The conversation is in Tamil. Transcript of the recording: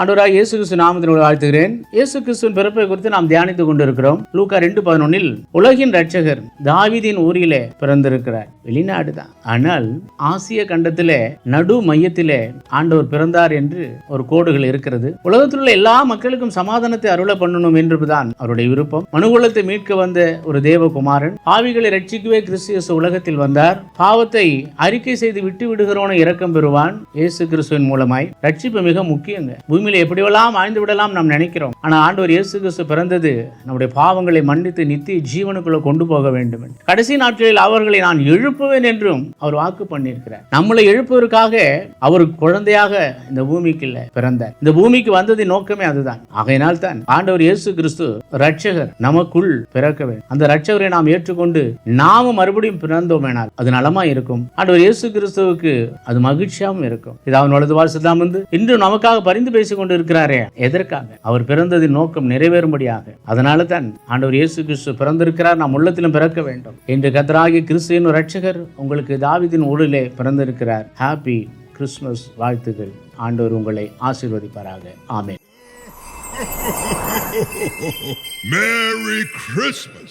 ஆண்டவராக இயேசு கிறிஸ்து நாமத்தினோடு வாழ்த்துகிறேன். இயேசு கிறிஸ்துவின் பிறப்பை குறித்து நாம் தியானித்துக் கொண்டிருக்கிறோம். லூக்கா ரெண்டு பதினொன்னில் உலகின் ரட்சகர் தாவிதின் ஊரிலே பிறந்திருக்கிறார். வெளிநாடு தான் ஆனால் ஆசிய கண்டத்திலே நடு மையத்திலே ஆண்டவர் பிறந்தார் என்று ஒரு கோடுகள் இருக்கிறது. உலகத்தில் உள்ள எல்லா மக்களுக்கும் சமாதானத்தை அருள பண்ணணும் என்பதுதான் அவருடைய விருப்பம். மனுகுலத்தை மீட்க வந்த ஒரு தேவகுமாரன் பாவிகளை ரட்சிக்கவே கிறிஸ்து உலகத்தில் வந்தார். பாவத்தை அறிக்கை செய்து விட்டு விடுகிறோன இரக்கம் பெறுவான் இயேசு கிறிஸ்துவின் மூலமாய். ரட்சிப்பு மிக முக்கியங்க. பூமி பூமியில் எப்படியெல்லாம் வாழ்ந்து விடலாம் நாம் நினைக்கிறோம். ஆனால் ஆண்டவர் இயேசு கிறிஸ்து பிறந்தது நம்முடைய பாவங்களை மன்னித்து நித்திய ஜீவனுக்குள்ள கொண்டு போக வேண்டும் கடைசி நாட்களில் அவர்களை நான் எழுப்புவேன் என்றும் அவர் வாக்கு பண்ணியிருக்கிறார். நம்மளை எழுப்புவதற்காக அவர் குழந்தையாக இந்த பூமிக்கு இல்லை பிறந்தார். இந்த பூமிக்கு வந்ததின் நோக்கமே அதுதான். ஆகையினால் தான் ஆண்டவர் இயேசு கிறிஸ்து ரட்சகர் நமக்குள் பிறக்க வேண்டும். அந்த ரட்சகரை நாம் ஏற்றுக்கொண்டு நாம மறுபடியும் பிறந்தோமேனால் அது நலமா இருக்கும். ஆண்டவர் இயேசு கிறிஸ்துவுக்கு அது மகிழ்ச்சியாகவும் இருக்கும். இது அவன் வலது வாசலாம் வந்து இன்று நமக்காக பரிந்து பேசிக் கொண்டு இருக்கிறாரே எதற்காக? அவர் பிறந்ததின் நோக்கம் நிறைவேறும்படியாக. அதனால தான் ஆண்டவர் இயேசு கிறிஸ்து பிறந்திருக்கிறார் நாம் உள்ளத்திலும் பிறக்க வேண்டும். என்று கத்தராகி கிறிஸ்துவின் ரட்சகர் உங்களுக்கு தாவிதின் ஊழலே பிறந்திருக்கிறார். ஹாப்பி கிறிஸ்மஸ் வாழ்த்துகள். ஆண்டவர் உங்களை ஆசீர்வதிப்பாராக. ஆமே Merry Christmas.